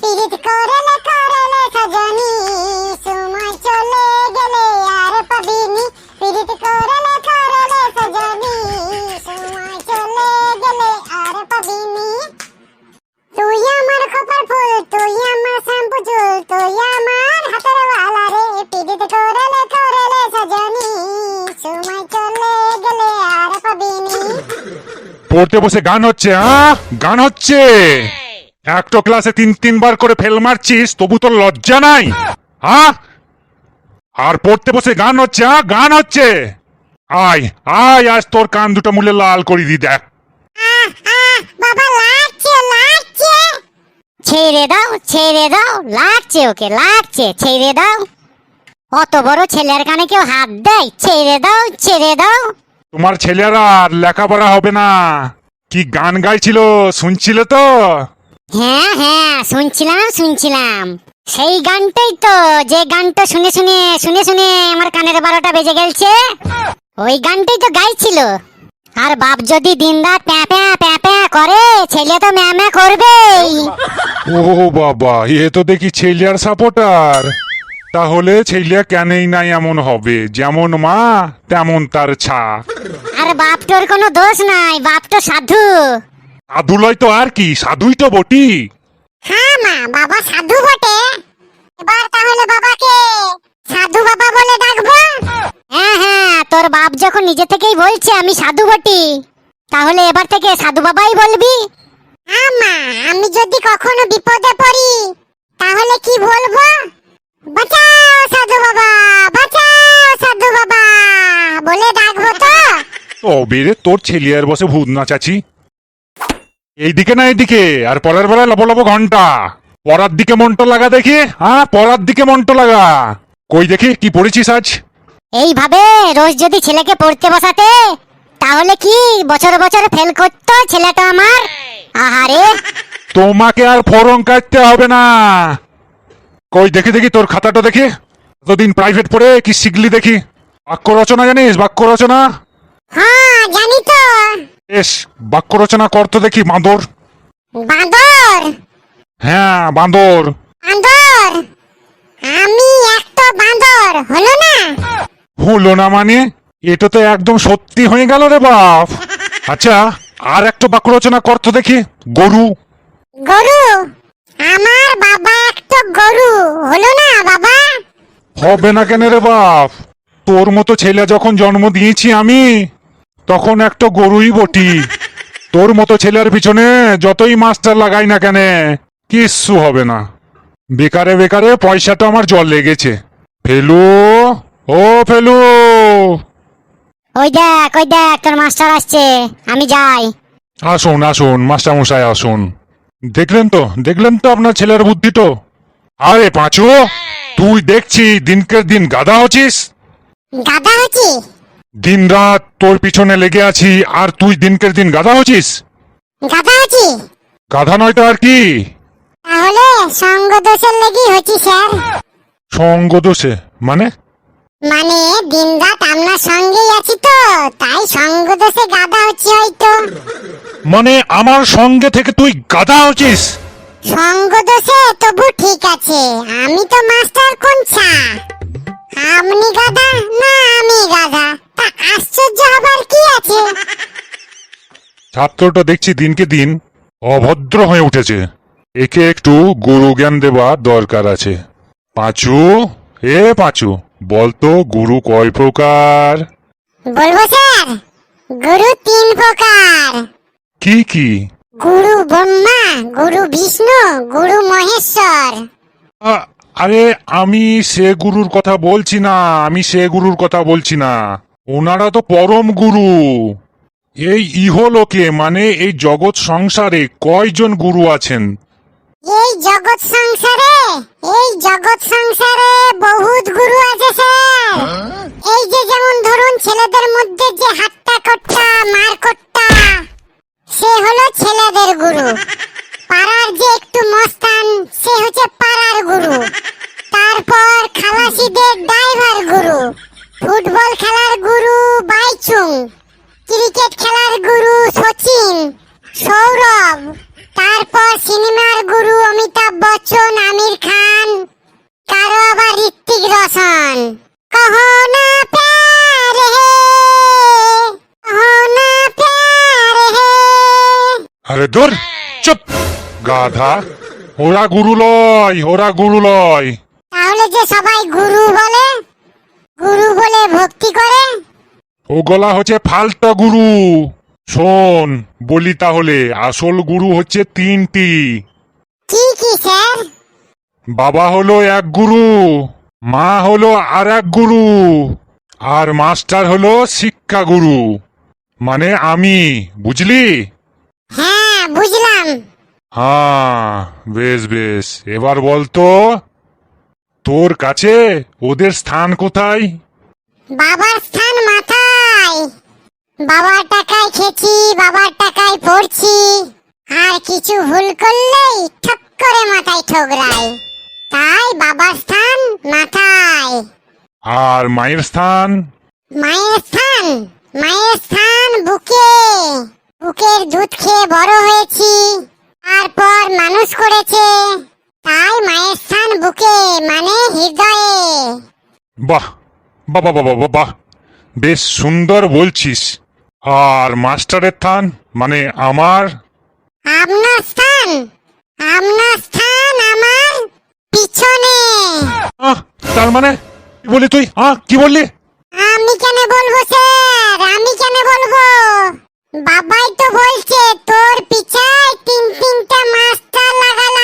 পিরিত করলে করলে সজনী, সময় চলে গেলে আর পাবিনি। পিরিত করলে করলে সজনী, সময় চলে গেলে আর পাবিনি। তুই আমার খোপার ফুল, তুই আমার শ্যাম্পু চুল, তুই আমার হাতের বালা রে। পিরিত করলে করলে সজনী, সময় চলে গেলে আর পাবিনি। পড়তে বসে গান হচ্ছে হ্যাঁ গান হচ্ছে। একটা ক্লাসে তিন তিনবার করে ফেল মারছিস তবু তোর লজ্জা নাই। হ্যাঁ? আর পড়তে বসে গান হচ্ছে হ্যাঁ? গান হচ্ছে। আয় আয় আজ তোর কান দুটো মুলে লাল করে দি দেখ। ছেড়ে দাও ছেড়ে দাও। লাগছে ওকে লাগছে ছেড়ে দাও। অত বড় ছেলের কানে কেউ হাত দেয়? ছেড়ে দাও ছেড়ে দাও। তোমার ছেলেরা আর লেখাপড়া হবে না। কি গান গাইছিল শুনছিল তো? হ্যাঁ হ্যাঁ শুনছিলাম শুনছিলাম। সেই গানটাই তো যে গানটা শুনে শুনে শুনে শুনে আমার কানের বারোটা বেজে গেছে ওই গানটাই তো গাইছিল। আর বাপ যদি দিনরাত প্যাঁ প্যাঁ প্যাঁ প্যাঁ করে ছেলে তো ম্যাঁ ম্যাঁ করবেই। ও বাবা এ তো দেখি ছেলিয়ার সাপোর্টার। তাহলে ছেলিয়া কেনই নাই এমন হবে? যেমন মা তেমন তার ছা। আর বাপটোর কোনো দোষ নাই বাপ তো সাধু। সাধুলয় তো আর কি সাধুই তো বটি। হ্যাঁ মা বাবা সাধু বটে। এবার তাহলে বাবাকে সাধু বাবা বলে ডাকবো? হ্যাঁ হ্যাঁ তোর বাপ যখন নিজে থেকেই বলছে আমি সাধু বটি তাহলে এবার থেকে সাধু বাবাই বলবি? হ্যাঁ মা আমি যদি কখনো বিপদে পড়ি তাহলে কি বলব? বাঁচাও সাধু বাবা বাঁচাও সাধু বাবা বলে ডাকবো তো। তবে রে তোর ছেলিয়ার বসে ভূত নাচাছি এইদিকে না এইদিকে আর পরের বেলা লব লব ঘণ্টা। পড়ার দিকে মনটা লাগা দেখি হ্যাঁ পড়ার দিকে মনটা লাগা। কই দেখি কি পড়েছিস আজ? এইভাবে রোজ যদি ছেলেকে পড়তে বসাতে তাহলে কি বছর বছর ফেল করতো ছেলেটা আমার? আহারে। তোমাকে আর ফরম কাটতে হবে না। কই দেখি দেখি তোর খাতাটা দেখি। এতদিন প্রাইভেট পড়ে কি শিখলি দেখি। বাক্য রচনা জানিস বাক্য রচনা? হ্যাঁ জানি তো। বেশ বাক্য রচনা করতো দেখি বাঁদর বাঁদর হ্যাঁ বাঁদর বাঁদর আমি একটা বাঁদর হলো না? হলো না মানে? এটা তো একদম সত্যি হয়ে গেল রে বাপ। আচ্ছা আর একটা বাক্য রচনা করতো দেখি গরু। গরু? আমার বাবা একটা গরু হলো না বাবা? হবে না কেন রে বাপ? তোর মতো ছেলে যখন জন্ম দিয়েছি আমি তখন একটা গরুই বটি। তোর মতো ছেলের পিছনে যতই মাস্টার লাগাই না কেন কিচ্ছু হবে না। বেকারে বেকারে পয়সাটা আমার জল লেগেছে। ফেলু ও ফেলু। ওই দেখ ওই দেখ তোর মাস্টার আসছে। আমি যাই। আসুন আসুন মাস্টার মশাই আসুন। দেখলেন তো দেখলেন তো আপনার ছেলের বুদ্ধি তো? আরে পাঁচু তুই দেখছি দিনকের দিন গাদা হচ্ছিস। গাদা হচ্ছি? দিন রাত তোর পিছনে লেগে আছি আর তুই দিনকের দিন গাদা হচ্ছিস? গাদা হচ্ছি? গাধা নয় তো আর কি? তাহলে সঙ্গ দোষের লেগেই হচ্ছি স্যার। সঙ্গ দোষে মানে? মানে দিনরাত আপনার সঙ্গেই আছি তো তাই সঙ্গ দোষে গাদা হচ্ছি হয়তো। মানে আমার সঙ্গে থেকে তুই গাদা হচ্ছিস? সঙ্গ দোষে তবু ঠিক আছে আমি তো মাস্টার কোনছা আপনি গাদা না আমি গাদা তা আশ্চর্য হবার কি আছে? ছাত্রটা দেখছি দিনকে দিন অভদ্র হয়ে উঠেছে। একে একটু গুরু জ্ঞান দেওয়া দরকার আছে। পাঁচু এ পাঁচু বলতো গুরু কয় প্রকার? বলব স্যার গুরু তিন প্রকার। কি কি? গুরু ব্রহ্মা গুরু বিষ্ণু গুরু মহেশ্বর। আ- আরে আমি সে গুরুর কথা বলছি না আমি সে গুরুর কথা বলছি না। ওনারা তো পরম গুরু। এই ইহলোকে মানে এই জগৎ সংসারে কয়জন গুরু আছেন? এই জগৎ সংসারে, এই জগৎ সংসারে বহুত গুরু আছে, স্যার। এই যে যেমন ধরুন ছেলেদের মধ্যে যে হাট্টা কট্টা, মার কট্টা, সে হলো ছেলেদের গুরু। পাড়ার যে একটু মস্তান, সে হচ্ছে পাড়ার গুরু। তারপর খালাসিদের পাইছুং ক্রিকেট খেলার গুরু সচিন সৌরভ তারপর সিনেমার গুরু অমিতাভ বচ্চন আমির খান কারও আবার ঋত্বিক রোশন। কহনা প্যার হে কহনা প্যার হে। আরে দূর চুপ। গাধা ওরা গুরু লয় ওরা গুরু লয়। তাহলে যে সবাই গুরু বলে গুরু বলে ভক্তি করে ও গলা হচ্ছে ফালটা গুরু। শোন বলি তাহলে আসল গুরু হচ্ছে তিনটি। কি কি স্যার? বাবা হলো এক গুরু মা হলো আর এক গুরু আর মাস্টার হলো শিক্ষা গুরু। মানে আমি বুঝলি? হ্যাঁ বুঝলাম। হ্যাঁ বেশ বেশ। এবার বলতো তোর কাছে ওদের স্থান কোথায়? বাবার স্থান মাথায় বাবার টাকায় খেছি বাবার টাকায় পড়ছি। আর কিছু ভুল করলেই ঠক করে মাথায় ঠোকরাই তাই বাবার স্থান মাথায়। আর মায়ের স্থান? মায়ের স্থান মায়ের স্থান বুকে। বুকের দুধ খেয়ে বড় হয়েছি। তারপর মানুষ করেছে। তাই মায়ের স্থান বুকে মানে হৃদয়ে। বাহ বাবা বাবা বাবা বাহ। বেশ সুন্দর বলছিস। আর মাস্টারের থান মানে আমার? আপনার স্থান আপনার স্থান আমার পিছনে। আহ তার মানে? কি বলি তুই? আহ কি বললি? আমি কেন বলব স্যার? আমি কেন বলব? বাবাই তো বলছে তোর পিছায় তিন তিনটা মাস্টার লাগালো